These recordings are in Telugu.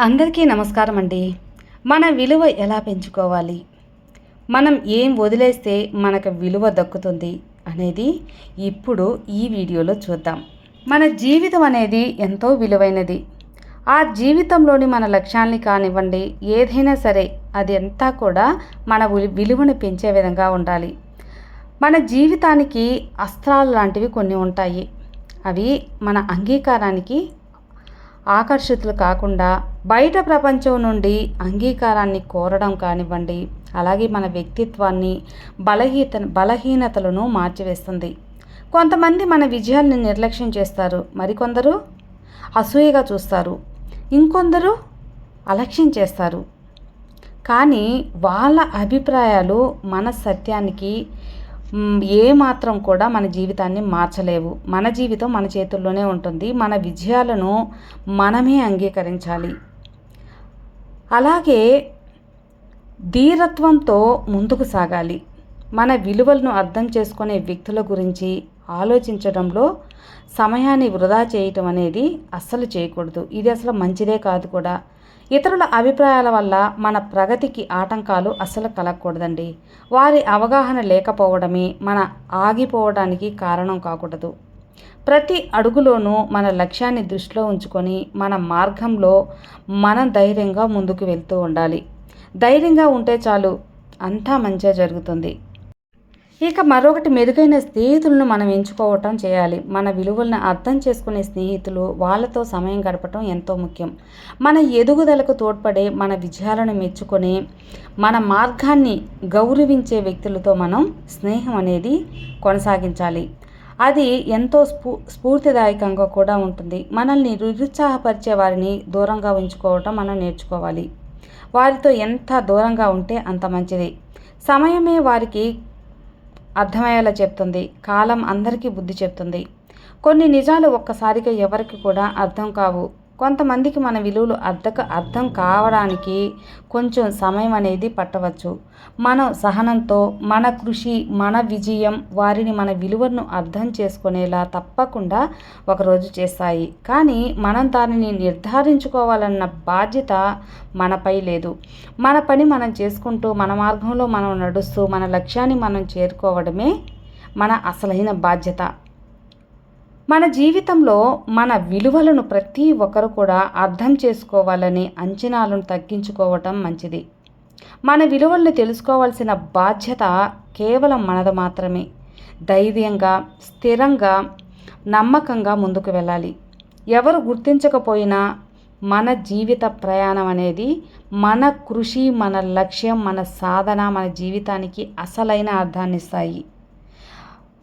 అందరికీ నమస్కారం అండి. మన విలువ ఎలా పెంచుకోవాలి? మనం ఏం వదిలేస్తే మనకు విలువ దక్కుతుంది అనేది ఇప్పుడు ఈ వీడియోలో చూద్దాం. మన జీవితం అనేది ఎంతో విలువైనది. ఆ జీవితంలోని మన లక్ష్యాల్ని కానివ్వండి ఏదైనా సరే అది అంతా కూడా మన వి- విలువను పెంచే విధంగా ఉండాలి. మన జీవితానికి అస్త్రాలు లాంటివి కొన్ని ఉంటాయి. అవి మన అంగీకారానికి ఆకర్షితులు కాకుండా బయట ప్రపంచం నుండి అంగీకారాన్ని కోరడం కానివ్వండి అలాగే మన వ్యక్తిత్వాన్ని బలహీత బలహీనతలను మార్చివేస్తుంది. కొంతమంది మన విజయాల్ని నిర్లక్ష్యం చేస్తారు మరికొందరు అసూయగా చూస్తారు ఇంకొందరు అలక్ష్యం చేస్తారు. కానీ వాళ్ళ అభిప్రాయాలు మన సత్యానికి ఏమాత్రం ఏ మాత్రం కూడా మన జీవితాన్ని మార్చలేవు. మన జీవితం మన చేతుల్లోనే ఉంటుంది. మన విజయాలను మనమే అంగీకరించాలి. అలాగే ధీరత్వంతో ముందుకు సాగాలి. మన విలువలను అర్థం చేసుకునే వ్యక్తుల గురించి ఆలోచించడంలో సమయాన్ని వృధా చేయటం అనేది అస్సలు చేయకూడదు. ఇది అసలు మంచిదే కాదు కూడా. ఇతరుల అభిప్రాయాల వల్ల మన ప్రగతికి ఆటంకాలు అస్సలు కలగకూడదండి. వారి అవగాహన లేకపోవడమే మన ఆగిపోవడానికి కారణం కాకూడదు. ప్రతి అడుగులోనూ మన లక్ష్యాన్ని దృష్టిలో ఉంచుకొని మన మార్గంలో మనం ధైర్యంగా ముందుకు వెళ్తూ ఉండాలి. ధైర్యంగా ఉంటే చాలు అంతా మంచిగా జరుగుతుంది. ఇక మరొకటి మెరుగైన స్నేహితులను మనం ఎంచుకోవటం చేయాలి. మన విలువలను అర్థం చేసుకునే స్నేహితులు వాళ్ళతో సమయం గడపటం ఎంతో ముఖ్యం. మన ఎదుగుదలకు తోడ్పడే మన విజయాలను మెచ్చుకొని మన మార్గాన్ని గౌరవించే వ్యక్తులతో మనం స్నేహం అనేది కొనసాగించాలి. అది ఎంతో స్ఫూ స్ఫూర్తిదాయకంగా కూడా ఉంటుంది. మనల్ని నిరుత్సాహపరిచే వారిని దూరంగా ఉంచుకోవటం మనం నేర్చుకోవాలి. వారితో ఎంత దూరంగా ఉంటే అంత మంచిది. సమయమే వారికి అర్థమయ్యేలా చెప్తుంది. కాలం అందరికీ బుద్ధి చెప్తుంది. కొన్ని నిజాలు ఒక్కసారిగా ఎవరికి కూడా అర్థం కావు. కొంతమందికి మన విలువలు అర్థక అర్థం కావడానికి కొంచెం సమయం అనేది పట్టవచ్చు. మనం సహనంతో మన కృషి మన విజయం వారిని మన విలువను అర్థం చేసుకునేలా తప్పకుండా ఒకరోజు చేస్తాయి. కానీ మనం దానిని నిర్ధారించుకోవాలన్న బాధ్యత మనపై లేదు. మన పని మనం చేసుకుంటూ మన మార్గంలో మనం నడుస్తూ మన లక్ష్యాన్ని మనం చేరుకోవడమే మన అసలైన బాధ్యత. మన జీవితంలో మన విలువలను ప్రతి ఒక్కరు కూడా అర్థం చేసుకోవాలని అంచనాలను తగ్గించుకోవటం మంచిది. మన విలువల్ని తెలుసుకోవాల్సిన బాధ్యత కేవలం మనది మాత్రమే. ధైర్యంగా స్థిరంగా నమ్మకంగా ముందుకు వెళ్ళాలి. ఎవరు గుర్తించకపోయినా మన జీవిత ప్రయాణం అనేది మన కృషి మన లక్ష్యం మన సాధన మన జీవితానికి అసలైన అర్థాన్నిస్తాయి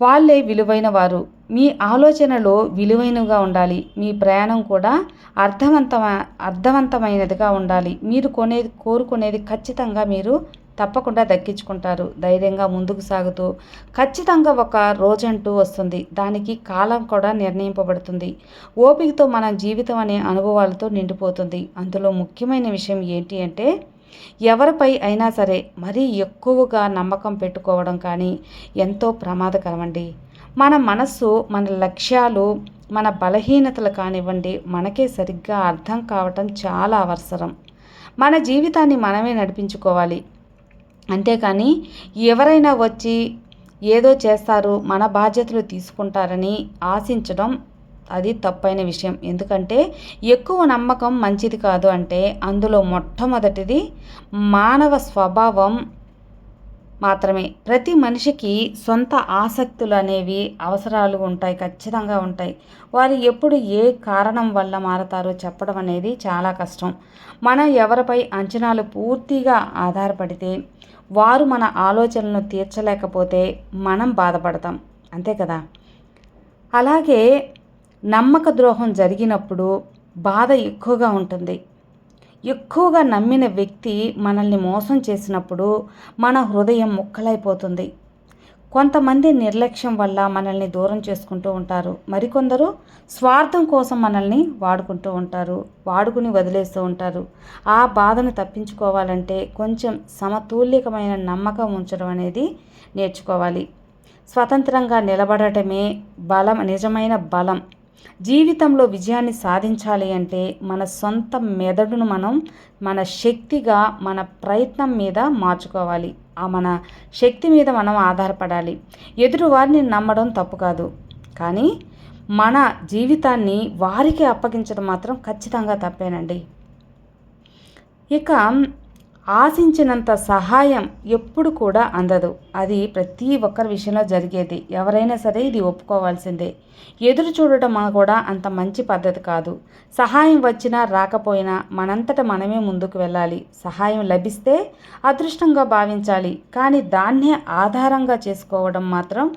వాళ్ళే విలువైన వారు. మీ ఆలోచనలో విలువైనగా ఉండాలి. మీ ప్రయాణం కూడా అర్థవంతమ అర్థవంతమైనదిగా ఉండాలి. మీరు కొనేది కోరుకునేది ఖచ్చితంగా మీరు తప్పకుండా దక్కించుకుంటారు. ధైర్యంగా ముందుకు సాగుతూ ఖచ్చితంగా ఒక రోజంటూ వస్తుంది. దానికి కాలం కూడా నిర్ణయింపబడుతుంది. ఓపికతో మన జీవితం అనే అనుభవాలతో నిండిపోతుంది. అందులో ముఖ్యమైన విషయం ఏంటి అంటే ఎవరిపై అయినా సరే మరీ ఎక్కువగా నమ్మకం పెట్టుకోవడం కానీ ఎంతో ప్రమాదకరమండి. మన మనస్సు మన లక్ష్యాలు మన బలహీనతలు కానివ్వండి మనకే సరిగ్గా అర్థం కావటం చాలా అవసరం. మన జీవితాన్ని మనమే నడిపించుకోవాలి. అంతేకాని ఎవరైనా వచ్చి ఏదో చేస్తారు మన బాధ్యతలు తీసుకుంటారని ఆశించడం అది తప్పైన విషయం. ఎందుకంటే ఎక్కువ నమ్మకం మంచిది కాదు అంటే అందులో మొట్టమొదటిది మానవ స్వభావం మాత్రమే. ప్రతి మనిషికి సొంత ఆసక్తులు అనేవి అవసరాలు ఉంటాయి ఖచ్చితంగా ఉంటాయి. వారు ఎప్పుడు ఏ కారణం వల్ల మారతారో చెప్పడం అనేది చాలా కష్టం. మనం ఎవరిపై అంచనాలు పూర్తిగా ఆధారపడితే వారు మన ఆలోచనలను తీర్చలేకపోతే మనం బాధపడతాం. అంతే కదా? అలాగే నమ్మక ద్రోహం జరిగినప్పుడు బాధ ఎక్కువగా ఉంటుంది. ఎక్కువగా నమ్మిన వ్యక్తి మనల్ని మోసం చేసినప్పుడు మన హృదయం ముక్కలైపోతుంది. కొంతమంది నిర్లక్ష్యం వల్ల మనల్ని దూరం చేసుకుంటూ ఉంటారు. మరికొందరు స్వార్థం కోసం మనల్ని వాడుకుంటూ ఉంటారు. వాడుకుని వదిలేస్తూ ఉంటారు. ఆ బాధను తప్పించుకోవాలంటే కొంచెం సమతుల్యకమైన నమ్మకం ఉంచడం అనేది నేర్చుకోవాలి. స్వతంత్రంగా నిలబడటమే బలం నిజమైన బలం. జీవితంలో విజయాన్ని సాధించాలి అంటే మన సొంత మెదడును మనం మన శక్తిగా మన ప్రయత్నం మీద మార్చుకోవాలి. ఆ మన శక్తి మీద మనం ఆధారపడాలి. ఎదురు వారిని నమ్మడం తప్పు కాదు. కానీ మన జీవితాన్ని వారికి అప్పగించడం మాత్రం ఖచ్చితంగా తప్పేనండి. ఇక ఆశించినంత సహాయం ఎప్పుడు కూడా అందదు. అది ప్రతి ఒక్కరి విషయంలో జరిగేది. ఎవరైనా సరే ఇది ఒప్పుకోవాల్సిందే. ఎదురు చూడటం కూడా అంత మంచి పద్ధతి కాదు. సహాయం వచ్చినా రాకపోయినా మనంతట మనమే ముందుకు వెళ్ళాలి. సహాయం లభిస్తే అదృష్టంగా భావించాలి. కానీ దాన్నే ఆధారంగా చేసుకోవడం మాత్రం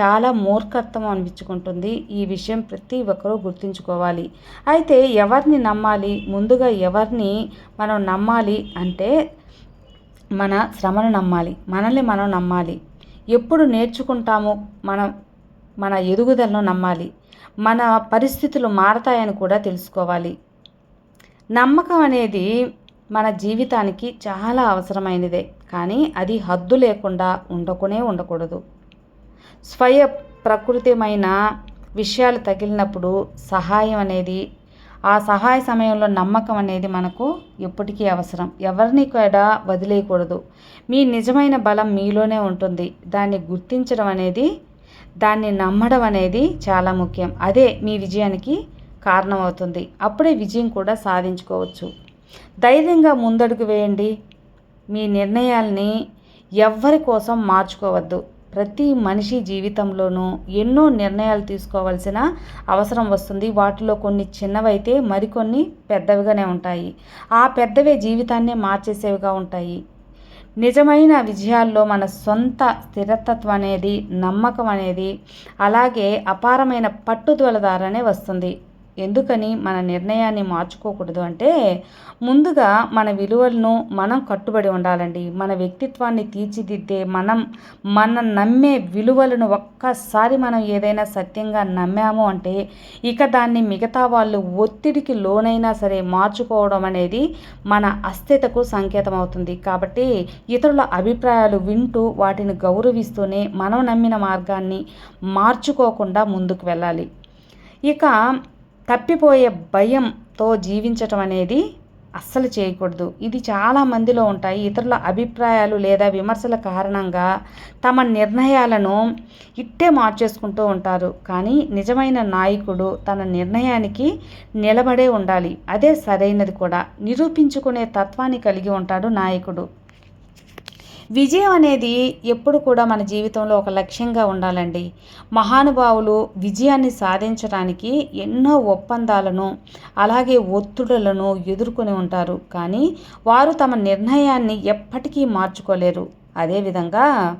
చాలా మూర్ఖత్వం అనిపించుకుంటుంది. ఈ విషయం ప్రతి ఒక్కరూ గుర్తుంచుకోవాలి. అయితే ఎవరిని నమ్మాలి? ముందుగా ఎవరిని మనం నమ్మాలి అంటే మన శ్రమను నమ్మాలి. మనల్ని మనం నమ్మాలి. ఎప్పుడు నేర్చుకుంటామో మనం మన ఎదుగుదలను నమ్మాలి. మన పరిస్థితులు మారతాయని కూడా తెలుసుకోవాలి. నమ్మకం అనేది మన జీవితానికి చాలా అవసరమైనదే. కానీ అది హద్దు లేకుండా ఉండకునే ఉండకూడదు. స్వయ ప్రకృతిమైన విషయాలు తగిలినప్పుడు సహాయం అనేది ఆ సహాయ సమయంలో నమ్మకం అనేది మనకు ఎప్పటికీ అవసరం. ఎవరిని కూడా వదిలేయకూడదు. మీ నిజమైన బలం మీలోనే ఉంటుంది. దాన్ని గుర్తించడం అనేది దాన్ని నమ్మడం అనేది చాలా ముఖ్యం. అదే మీ విజయానికి కారణమవుతుంది. అప్పుడే విజయం కూడా సాధించుకోవచ్చు. ధైర్యంగా ముందడుగు వేయండి. మీ నిర్ణయాల్ని ఎవ్వరి కోసం మార్చుకోవద్దు. ప్రతి మనిషి జీవితంలోనూ ఎన్నో నిర్ణయాలు తీసుకోవాల్సిన అవసరం వస్తుంది. వాటిలో కొన్ని చిన్నవైతే మరికొన్ని పెద్దవిగానే ఉంటాయి. ఆ పెద్దవే జీవితాన్నే మార్చేసేవిగా ఉంటాయి. నిజమైన విజయాల్లో మన సొంత స్థిరతత్వం అనేది నమ్మకం అనేది అలాగే అపారమైన పట్టుదల ద్వారానే వస్తుంది. ఎందుకని మన నిర్ణయాన్ని మార్చుకోకూడదు అంటే ముందుగా మన విలువలను మనం కట్టుబడి ఉండాలండి. మన వ్యక్తిత్వాన్ని తీర్చిదిద్దే మనం మన నమ్మే విలువలను ఒక్కసారి మనం ఏదైనా సత్యంగా నమ్మాము అంటే ఇక దాన్ని మిగతా వాళ్ళు ఒత్తిడికి లోనైనా సరే మార్చుకోవడం అనేది మన అస్థితకు సంకేతం అవుతుంది. కాబట్టి ఇతరుల అభిప్రాయాలు వింటూ వాటిని గౌరవిస్తూనే మనం నమ్మిన మార్గాన్ని మార్చుకోకుండా ముందుకు వెళ్ళాలి. ఇక తప్పిపోయే భయంతో జీవించటం అనేది అస్సలు చేయకూడదు. ఇది చాలా మందిలో ఉంటాయి. ఇతరుల అభిప్రాయాలు లేదా విమర్శల కారణంగా తమ నిర్ణయాలను ఇట్టే మార్చేసుకుంటూ ఉంటారు. కానీ నిజమైన నాయకుడు తన నిర్ణయానికి నిలబడే ఉండాలి. అదే సరైనది కూడా. నిరూపించుకునే తత్వాన్ని కలిగి ఉంటాడు నాయకుడు. విజయం అనేది ఎప్పుడు కూడా మన జీవితంలో ఒక లక్ష్యంగా ఉండాలండి. మహానుభావులు విజయాన్ని సాధించడానికి ఎన్నో ఒప్పందాలను అలాగే ఒత్తిడులను ఎదుర్కొని ఉంటారు. కానీ వారు తమ నిర్ణయాన్ని ఎప్పటికీ మార్చుకోలేరు. అదేవిధంగా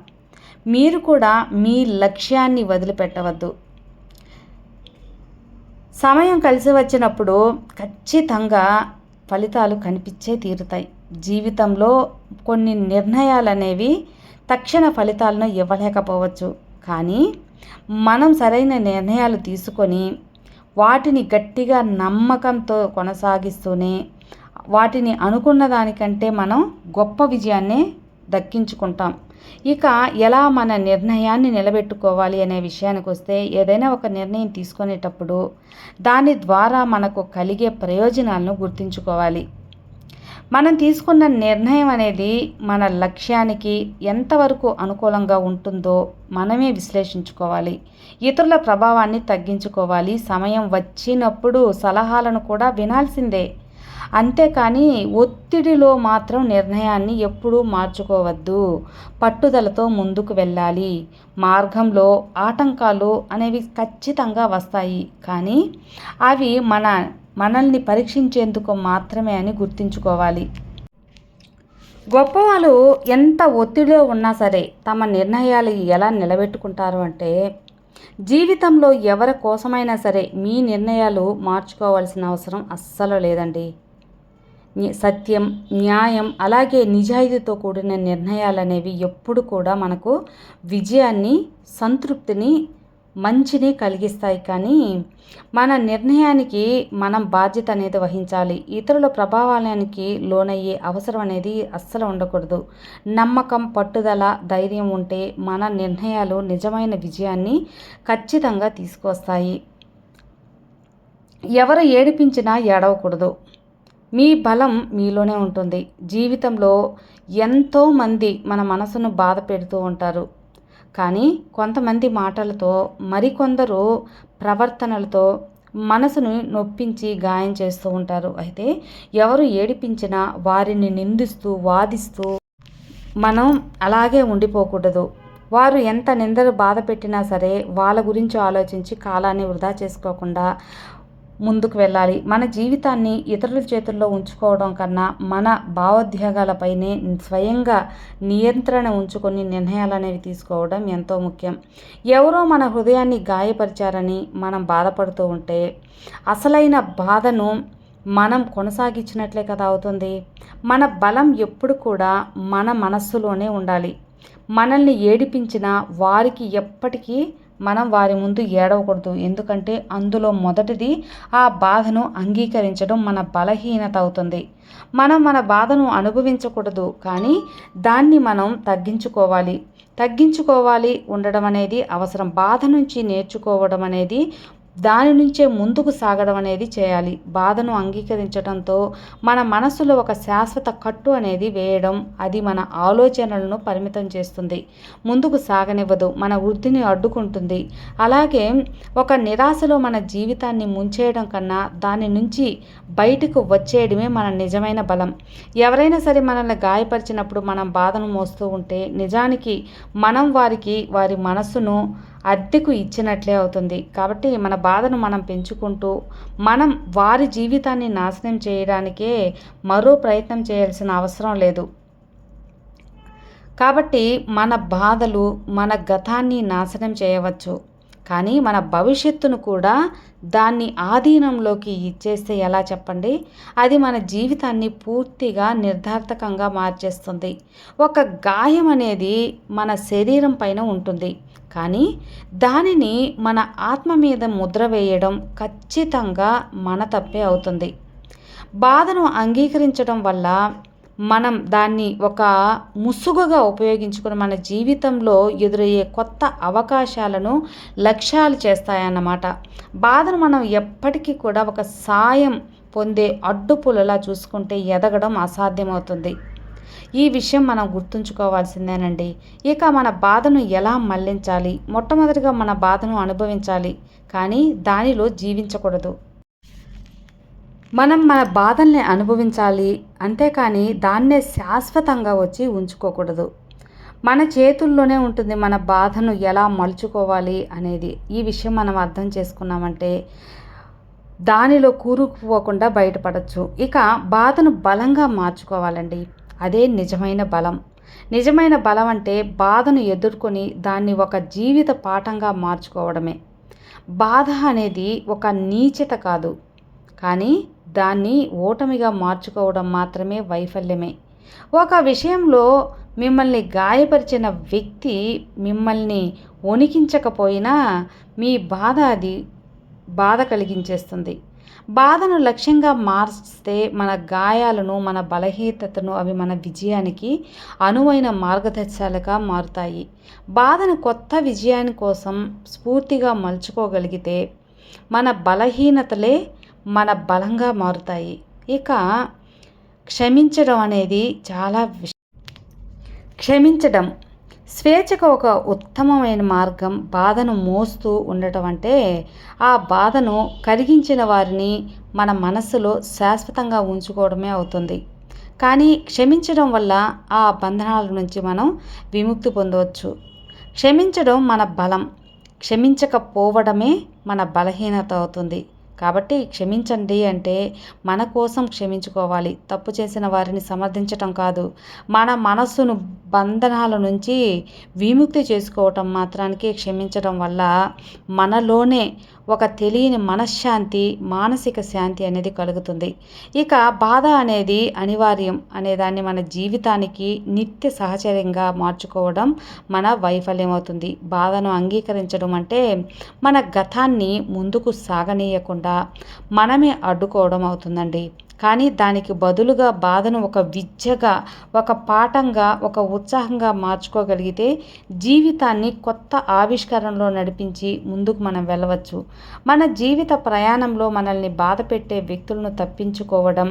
మీరు కూడా మీ లక్ష్యాన్ని వదిలిపెట్టవద్దు. సమయం కలిసి వచ్చినప్పుడు ఖచ్చితంగా ఫలితాలు కనిపించే తీరుతాయి. జీవితంలో కొన్ని నిర్ణయాలు అనేవి తక్షణ ఫలితాలను ఇవ్వలేకపోవచ్చు. కానీ మనం సరైన నిర్ణయాలు తీసుకొని వాటిని గట్టిగా నమ్మకంతో కొనసాగిస్తూనే వాటిని అనుకున్న దానికంటే మనం గొప్ప విజయాన్ని దక్కించుకుంటాం. ఇక ఎలా మన నిర్ణయాన్ని నిలబెట్టుకోవాలి అనే విషయానికి వస్తే ఏదైనా ఒక నిర్ణయం తీసుకునేటప్పుడు దాని ద్వారా మనకు కలిగే ప్రయోజనాలను గుర్తుంచుకోవాలి. మనం తీసుకున్న నిర్ణయం అనేది మన లక్ష్యానికి ఎంతవరకు అనుకూలంగా ఉంటుందో మనమే విశ్లేషించుకోవాలి. ఇతరుల ప్రభావాన్ని తగ్గించుకోవాలి. సమయం వచ్చినప్పుడు సలహాలను కూడా వినాల్సిందే. అంతేకాని ఒత్తిడిలో మాత్రం నిర్ణయాన్ని ఎప్పుడూ మార్చుకోవద్దు. పట్టుదలతో ముందుకు వెళ్ళాలి. మార్గంలో ఆటంకాలు అనేవి ఖచ్చితంగా వస్తాయి. కానీ అవి మన మనల్ని పరీక్షించేందుకు మాత్రమే అని గుర్తుంచుకోవాలి. గొప్పవాళ్ళు ఎంత ఒత్తిడిలో ఉన్నా సరే తమ నిర్ణయాలు ఎలా నిలబెట్టుకుంటారు అంటే జీవితంలో ఎవరి కోసమైనా సరే మీ నిర్ణయాలు మార్చుకోవాల్సిన అవసరం అస్సలు లేదండి. సత్యం న్యాయం అలాగే నిజాయితీతో కూడిన నిర్ణయాలు అనేవి ఎప్పుడు కూడా మనకు విజయాన్ని సంతృప్తిని మంచిని కలిగిస్తాయి కానీ మన నిర్ణయానికి మనం బాధ్యత అనేది వహించాలి. ఇతరుల ప్రభావానికి లోనయ్యే అవసరం అనేది అస్సలు ఉండకూడదు. నమ్మకం పట్టుదల ధైర్యం ఉంటే మన నిర్ణయాలు నిజమైన విజయాన్ని ఖచ్చితంగా తీసుకొస్తాయి. ఎవరు ఏడిపించినా ఏడవకూడదు. మీ బలం మీలోనే ఉంటుంది. జీవితంలో ఎంతోమంది మన మనసును బాధ పెడుతూ ఉంటారు. కానీ కొంతమంది మాటలతో మరికొందరు ప్రవర్తనలతో మనసును నొప్పించి గాయం చేస్తూ ఉంటారు. అయితే ఎవరు ఏడిపించినా వారిని నిందిస్తూ వాదిస్తూ మనం అలాగే ఉండిపోకూడదు. వారు ఎంత నిందలు బాధ పెట్టినా సరే వాళ్ళ గురించి ఆలోచించి కాలాన్ని వృధా చేసుకోకుండా ముందుకు వెళ్ళాలి. మన జీవితాన్ని ఇతరుల చేతుల్లో ఉంచుకోవడం కన్నా మన భావోద్వేగాలపైనే స్వయంగా నియంత్రణ ఉంచుకొని నిర్ణయాలు అనేవి తీసుకోవడం ఎంతో ముఖ్యం. ఎవరో మన హృదయాన్ని గాయపరిచారని మనం బాధపడుతూ ఉంటే అసలైన బాధను మనం కొనసాగించినట్లే కదా అవుతుంది. మన బలం ఎప్పుడు కూడా మన మనస్సులోనే ఉండాలి. మనల్ని ఏడిపించిన వారికి ఎప్పటికీ మనం వారి ముందు ఏడవకూడదు. ఎందుకంటే అందులో మొదటిది ఆ బాధను అంగీకరించడం మన బలహీనత అవుతుంది. మనం మన బాధను అనుభవించకూడదు కానీ దాన్ని మనం తగ్గించుకోవాలి. తగ్గించుకోవాలి ఉండడం అనేది అవసరం. బాధ నుంచి నేర్చుకోవడం అనేది దాని నుంచే ముందుకు సాగడం అనేది చేయాలి. బాధను అంగీకరించడంతో మన మనసులో ఒక శాశ్వత కట్టు అనేది వేయడం అది మన ఆలోచనలను పరిమితం చేస్తుంది. ముందుకు సాగనివ్వదు మన వృద్ధిని అడ్డుకుంటుంది. అలాగే ఒక నిరాశలో మన జీవితాన్ని ముంచేయడం కన్నా దాని నుంచి బయటకు వచ్చేయడమే మన నిజమైన బలం. ఎవరైనా సరే మనల్ని గాయపరిచినప్పుడు మనం బాధను మోస్తూ ఉంటే నిజానికి మనం వారికి వారి మనస్సును అద్దెకు ఇచ్చినట్లే అవుతుంది. కాబట్టి మన బాధను మనం పెంచుకుంటూ మనం వారి జీవితాన్ని నాశనం చేయడానికే మరో ప్రయత్నం చేయాల్సిన అవసరం లేదు. కాబట్టి మన బాధలు మన గతాన్ని నాశనం చేయవచ్చు. కానీ మన భవిష్యత్తును కూడా దాన్ని ఆధీనంలోకి ఇచ్చేస్తే ఎలా చెప్పండి? అది మన జీవితాన్ని పూర్తిగా నిర్ధార్థకంగా మార్చేస్తుంది. ఒక గాయం అనేది మన శరీరం పైన ఉంటుంది. కానీ దానిని మన ఆత్మ మీద ముద్ర వేయడం ఖచ్చితంగా మన తప్పే అవుతుంది. బాధను అంగీకరించడం వల్ల మనం దాన్ని ఒక ముసుగుగా ఉపయోగించుకుని మన జీవితంలో ఎదురయ్యే కొత్త అవకాశాలను లక్ష్యాలు చేస్తాయన్నమాట. బాధను మనం ఎప్పటికీ కూడా ఒక సాయం పొందే అడ్డుపులలా చూసుకుంటే ఎదగడం అసాధ్యమవుతుంది. ఈ విషయం మనం గుర్తుంచుకోవాల్సిందేనండి. ఇక మన బాధను ఎలా మళ్ళించాలి? మొట్టమొదటిగా మన బాధను అనుభవించాలి. కానీ దానిలో జీవించకూడదు. మనం మన బాధల్ని అనుభవించాలి అంతేకాని దాన్నే శాశ్వతంగా వచ్చి ఉంచుకోకూడదు. మన చేతుల్లోనే ఉంటుంది మన బాధను ఎలా మలుచుకోవాలి అనేది. ఈ విషయం మనం అర్థం చేసుకున్నామంటే దానిలో కూరుకుపోకుండా బయటపడచ్చు. ఇక బాధను బలంగా మార్చుకోవాలండి. అదే నిజమైన బలం. నిజమైన బలం అంటే బాధను ఎదుర్కొని దాన్ని ఒక జీవిత పాఠంగా మార్చుకోవడమే. బాధ అనేది ఒక నీచత కాదు. కానీ దాన్ని ఓటమిగా మార్చుకోవడం మాత్రమే వైఫల్యమే. ఒక విషయంలో మిమ్మల్ని గాయపరిచిన వ్యక్తి మిమ్మల్ని వణికించకపోయినా మీ బాధ అది బాధ కలిగించేస్తుంది. బాధను లక్ష్యంగా మార్స్తే మన గాయాలను మన బలహీనతను అవి మన విజయానికి అనువైన మార్గదర్శకాలుగా మారుతాయి. బాధను కొత్త విజయాని కోసం స్ఫూర్తిగా మలుచుకోగలిగితే మన బలహీనతలే మన బలంగా మారుతాయి. ఇక క్షమించడం అనేది చాలా క్షమించడం. స్వేచ్ఛకు ఒక ఉత్తమమైన మార్గం బాధను మోస్తూ ఉండటం అంటే ఆ బాధను కరిగించిన వారిని మన మనస్సులో శాశ్వతంగా ఉంచుకోవడమే అవుతుంది. కానీ క్షమించడం వల్ల ఆ బంధనాల నుంచి మనం విముక్తి పొందవచ్చు. క్షమించడం మన బలం. క్షమించకపోవడమే మన బలహీనత అవుతుంది. కాబట్టి క్షమించండి అంటే మన కోసం క్షమించుకోవాలి. తప్పు చేసిన వారిని సమర్థించటం కాదు. మన మనస్సును బంధనాల నుంచి విముక్తి చేసుకోవటం మాత్రానికి క్షమించడం వల్ల మనలోనే ఒక తెలియని మనశ్శాంతి మానసిక శాంతి అనేది కలుగుతుంది. ఇక బాధ అనేది అనివార్యం అనేదాన్ని మన జీవితానికి నిత్య సహచర్యంగా మార్చుకోవడం మన వైఫల్యం అవుతుంది. బాధను అంగీకరించడం అంటే మన గతాన్ని ముందుకు సాగనీయకుండా మనమే అడ్డుకోవడం అవుతుందండి. కానీ దానికి బదులుగా బాధను ఒక విద్యగా ఒక పాఠంగా ఒక ఉత్సాహంగా మార్చుకోగలిగితే జీవితాన్ని కొత్త ఆవిష్కరణలో నడిపించి ముందుకు మనం వెళ్ళవచ్చు. మన జీవిత ప్రయాణంలో మనల్ని బాధ పెట్టే వ్యక్తులను తప్పించుకోవడం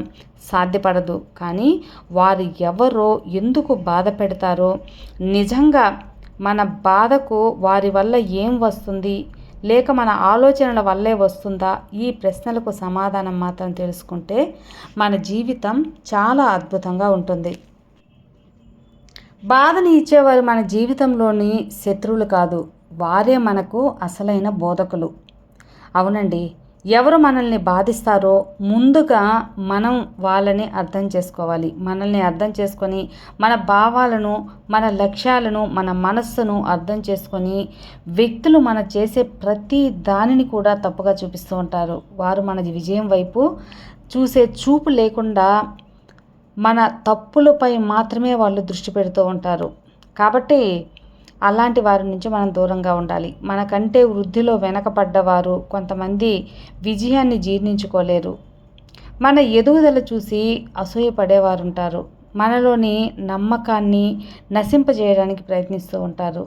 సాధ్యపడదు. కానీ వారు ఎవరో ఎందుకు బాధ పెడతారో నిజంగా మన బాధకు వారి వల్ల ఏం వస్తుంది లేక మన ఆలోచనల వల్లే వస్తుందా? ఈ ప్రశ్నలకు సమాధానం మాత్రం తెలుసుకుంటే మన జీవితం చాలా అద్భుతంగా ఉంటుంది. బాధని ఇచ్చేవారు మన జీవితంలోని శత్రువులు కాదు వారే మనకు అసలైన బోధకులు. అవునండి ఎవరు మనల్ని బాధిస్తారో ముందుగా మనం వాళ్ళని అర్థం చేసుకోవాలి. మనల్ని అర్థం చేసుకొని మన భావాలను మన లక్ష్యాలను మన మనస్సును అర్థం చేసుకొని వ్యక్తులు మన చేసే ప్రతి దానిని కూడా తప్పుగా చూపిస్తూ ఉంటారు. వారు మన విజయం వైపు చూసే చూపు లేకుండా మన తప్పులపై మాత్రమే వాళ్ళు దృష్టి పెడుతూ ఉంటారు. కాబట్టి అలాంటి వారి నుంచి మనం దూరంగా ఉండాలి. మనకంటే వృద్ధిలో వెనకపడ్డవారు కొంతమంది విజయాన్ని జీర్ణించుకోలేరు. మన ఎదుగుదల చూసి అసూయపడేవారు ఉంటారు మనలోని నమ్మకాన్ని నశింపజేయడానికి ప్రయత్నిస్తూ ఉంటారు.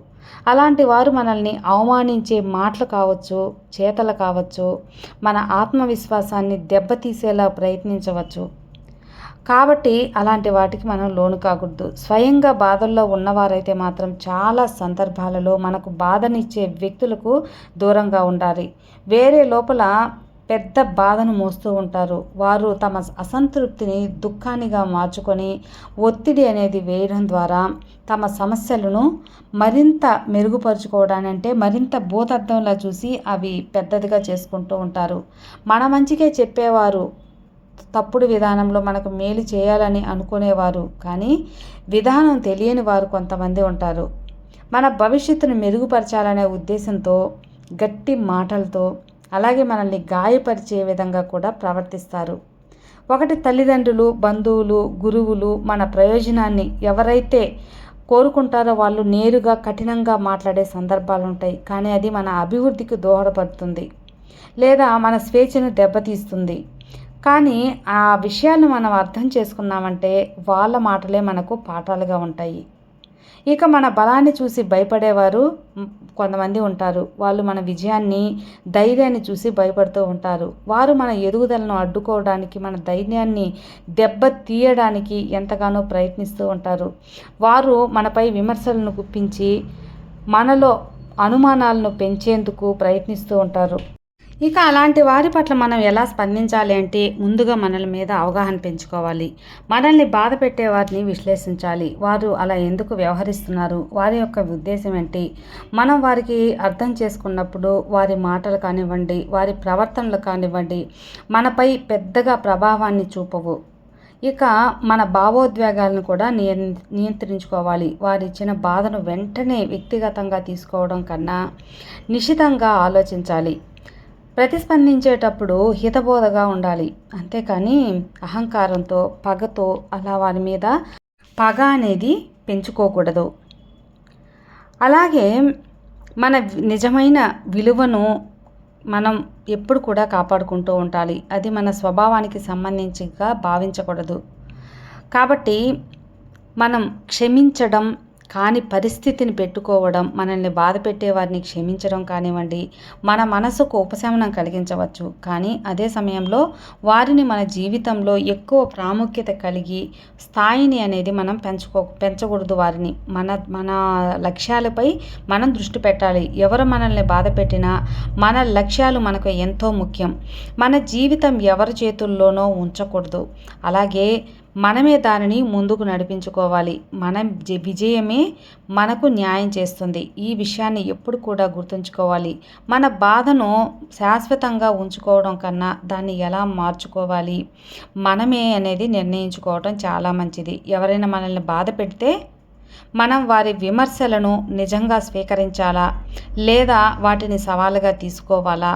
అలాంటి వారు మనల్ని అవమానించే మాటలు కావచ్చు చేతలు కావచ్చు మన ఆత్మవిశ్వాసాన్ని దెబ్బతీసేలా ప్రయత్నించవచ్చు. కాబట్టి అలాంటి వాటికి మనం లోను కాకూడదు. స్వయంగా బాధల్లో ఉన్నవారైతే మాత్రం చాలా సందర్భాలలో మనకు బాధనిచ్చే వ్యక్తులకు దూరంగా ఉండాలి. వేరే లోపల పెద్ద బాధను మోస్తూ ఉంటారు. వారు తమ అసంతృప్తిని దుఃఖానిగా మార్చుకొని ఒత్తిడి అనేది వేయడం ద్వారా తమ సమస్యలను మరింత మెరుగుపరుచుకోవడానంటే అంటే మరింత భూతద్దంలా చూసి అవి పెద్దదిగా చేసుకుంటూ ఉంటారు. మన మంచికే చెప్పేవారు. తప్పుడు విధానంలో మనకు మేలు చేయాలని అనుకునేవారు. కానీ విధానం తెలియని వారు కొంతమంది ఉంటారు. మన భవిష్యత్తును మెరుగుపరచాలనే ఉద్దేశంతో గట్టి మాటలతో అలాగే మనల్ని గాయపరిచే విధంగా కూడా ప్రవర్తిస్తారు. ఒకటి తల్లిదండ్రులు బంధువులు గురువులు మన ప్రయోజనాన్ని ఎవరైతే కోరుకుంటారో వాళ్ళు నేరుగా కఠినంగా మాట్లాడే సందర్భాలు ఉంటాయి. కానీ అది మన అభివృద్ధికి దోహదపడుతుంది. లేదా మన స్వేచ్ఛను దెబ్బతీస్తుంది. కానీ ఆ విషయాలను మనం అర్థం చేసుకున్నామంటే వాళ్ళ మాటలే మనకు పాఠాలుగా ఉంటాయి. ఇక మన బలాన్ని చూసి భయపడేవారు కొంతమంది ఉంటారు. వాళ్ళు మన విజయాన్ని ధైర్యాన్ని చూసి భయపడుతూ ఉంటారు. వారు మన ఎదుగుదలను అడ్డుకోవడానికి మన ధైర్యాన్ని దెబ్బ తీయడానికి ఎంతగానో ప్రయత్నిస్తూ ఉంటారు. వారు మనపై విమర్శలను గుప్పించి మనలో అనుమానాలను పెంచేందుకు ప్రయత్నిస్తూ ఉంటారు. ఇక అలాంటి వారి పట్ల మనం ఎలా స్పందించాలి అంటే ముందుగా మనల మీద అవగాహన పెంచుకోవాలి. మనల్ని బాధ పెట్టే వారిని విశ్లేషించాలి. వారు అలా ఎందుకు వ్యవహరిస్తున్నారు? వారి యొక్క ఉద్దేశం ఏంటి? మనం వారికి అర్థం చేసుకున్నప్పుడు వారి మాటలు కానివ్వండి వారి ప్రవర్తనలు కానివ్వండి మనపై పెద్దగా ప్రభావాన్ని చూపవు. ఇక మన భావోద్వేగాలను కూడా నియంత్రించుకోవాలి. వారు ఇచ్చిన బాధను వెంటనే వ్యక్తిగతంగా తీసుకోవడం కన్నా నిశితంగా ఆలోచించాలి. ప్రతిస్పందించేటప్పుడు హితబోధగా ఉండాలి. అంతేకాని అహంకారంతో పగతో అలా వారి మీద పగ అనేది పెంచుకోకూడదు. అలాగే మన నిజమైన విలువను మనం ఎప్పుడు కూడా కాపాడుకుంటూ ఉండాలి. అది మన స్వభావానికి సంబంధించిగా భావించకూడదు. కాబట్టి మనం క్షమించడం కాని పరిస్థితిని పెట్టుకోవడం మనల్ని బాధ పెట్టేవారిని క్షమించడం కానివ్వండి మన మనసుకు ఉపశమనం కలిగించవచ్చు. కానీ అదే సమయంలో వారిని మన జీవితంలో ఎక్కువ ప్రాముఖ్యత కలిగి స్థాయిని అనేది మనం పెంచుకో పెంచకూడదు వారిని. మన మన లక్ష్యాలపై మనం దృష్టి పెట్టాలి. ఎవరు మనల్ని బాధ పెట్టినా మన లక్ష్యాలు మనకు ఎంతో ముఖ్యం. మన జీవితం ఎవరి చేతుల్లోనో ఉంచకూడదు. అలాగే మనమే దానిని ముందుకు నడిపించుకోవాలి. మన విజయమే మనకు న్యాయం చేస్తుంది. ఈ విషయాన్ని ఎప్పుడు కూడా గుర్తుంచుకోవాలి. మన బాధను శాశ్వతంగా ఉంచుకోవడం కన్నా దాన్ని ఎలా మార్చుకోవాలి? మనమే అనేది నిర్ణయించుకోవడం చాలా మంచిది. ఎవరైనా మనల్ని బాధ పెడితే మనం వారి విమర్శలను నిజంగా స్వీకరించాలా? లేదా వాటిని సవాలుగా తీసుకోవాలా?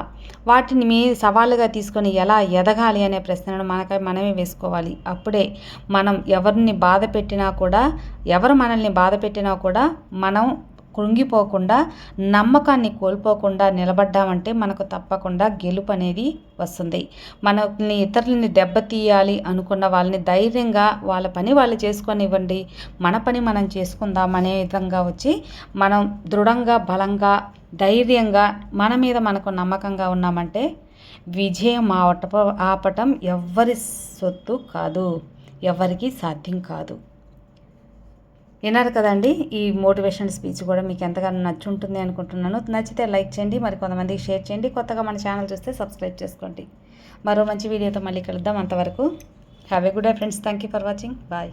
వాటిని మీ సవాలుగా తీసుకొని ఎలా ఎదగాలి అనే ప్రశ్నను మనకై మనమే వేసుకోవాలి. అప్పుడే మనం ఎవరిని బాధ పెట్టినా కూడా ఎవరు మనల్ని బాధ పెట్టినా కూడా మనం కృంగిపోకుండా నమ్మకాన్ని కోల్పోకుండా నిలబడ్డామంటే మనకు తప్పకుండా గెలుపు అనేది వస్తుంది. మనల్ని ఇతరులని దెబ్బతీయాలి అనుకున్న వాళ్ళని ధైర్యంగా వాళ్ళ పని వాళ్ళు చేసుకొనివ్వండి. మన పని మనం చేసుకుందాం అనే విధంగా వచ్చి మనం దృఢంగా బలంగా ధైర్యంగా మన మీద మనకు నమ్మకంగా ఉన్నామంటే విజయం ఆవట ఆపటం ఎవ్వరి సొత్తు కాదు. ఎవరికీ సాధ్యం కాదు. విన్నారు కదండి ఈ మోటివేషన్ స్పీచ్ కూడా మీకు ఎంతగానో నచ్చుంటుంది అనుకుంటున్నాను. నచ్చితే లైక్ చేయండి మరి కొంతమందికి షేర్ చేయండి. కొత్తగా మన ఛానల్ చూస్తే సబ్స్క్రైబ్ చేసుకోండి. మరో మంచి వీడియోతో మళ్ళీ కలుద్దాం అంతవరకు. Have a good day friends thank you for watching bye